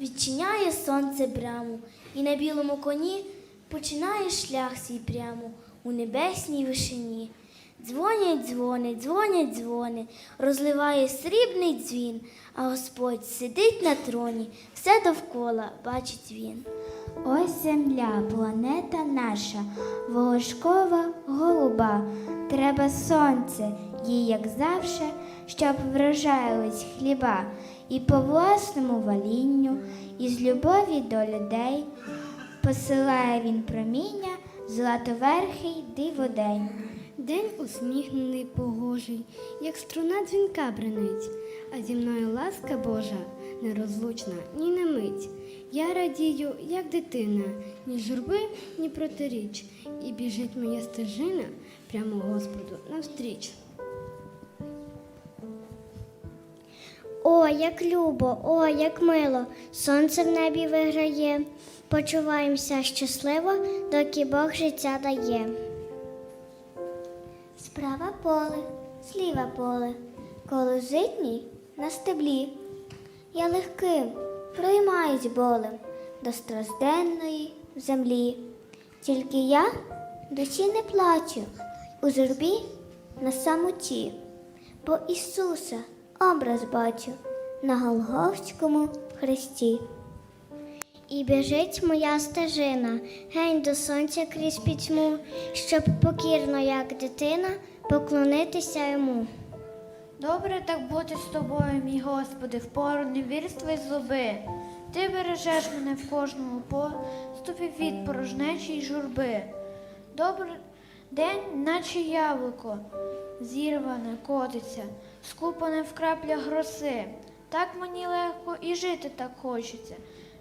відчиняє сонце браму, і на білому коні починає шлях свій прямо у небесній вишині. Дзвонять дзвони, дзвонять дзвони, розливає срібний дзвін, а Господь сидить на троні, все довкола бачить він. Ось земля, планета наша, волошкова голуба. Треба сонце, їй, як завше, щоб врожаїлись хліба, і по власному валінню, і з любові до людей посилає він проміння, златоверхий диводень. День усміхнений погожий, як струна дзвінка бренить, а зі мною ласка Божа нерозлучна ні на мить. Я радію, як дитина, ні журби, ні протиріч, і біжить моя стежина прямо Господу навстріч. О, як любо, о, як мило, сонце в небі виграє. Почуваємося щасливо, доки Бог життя дає. Справа поле, зліва поле, коло житній на стеблі. Я легким проймаюсь болем до стражденної землі. Тільки я душі не плачу, у журбі на самоті, бо Ісуса образ бачу на Голгофському хресті. І біжить моя стежина, гень до сонця крізь пітьму, щоб покірно, як дитина, поклонитися йому. Добре так бути з тобою, мій Господи, в пору невірства й злоби. Ти бережеш мене в кожному поступі від порожнечі й журби. Добрий день, наче яблуко, зірване, котиться, скупане в краплях роси. Так мені легко і жити так хочеться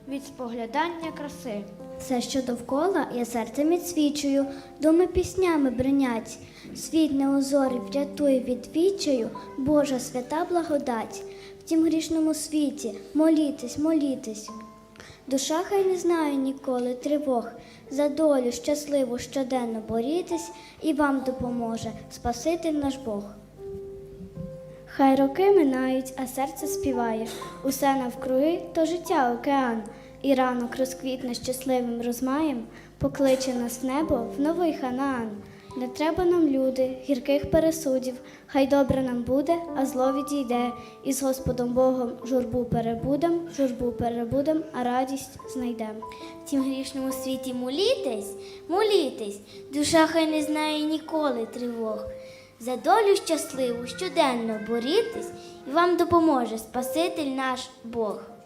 від споглядання краси. Все, що довкола, я серцем відсвічую, думи піснями бринять. Світ неозорий врятує від відчаю, Божа свята благодать. В тім грішному світі молітесь, молітесь. Душа хай не знає ніколи тривог, за долю щасливу щоденно борітесь, і вам допоможе Спаситель наш Бог. Хай роки минають, а серце співає. Усе навкруги то життя океан, і ранок розквітне щасливим розмаєм, покличе нас небо в новий ханаан. Не треба нам, люди, гірких пересудів, хай добре нам буде, а зло відійде, і з Господом Богом журбу перебудем, журбу перебудем, а радість знайдем. В тім грішному світі молітесь, молітесь, душа хай не знає ніколи тривог. За долю щасливу щоденно борітесь, і вам допоможе Спаситель наш Бог.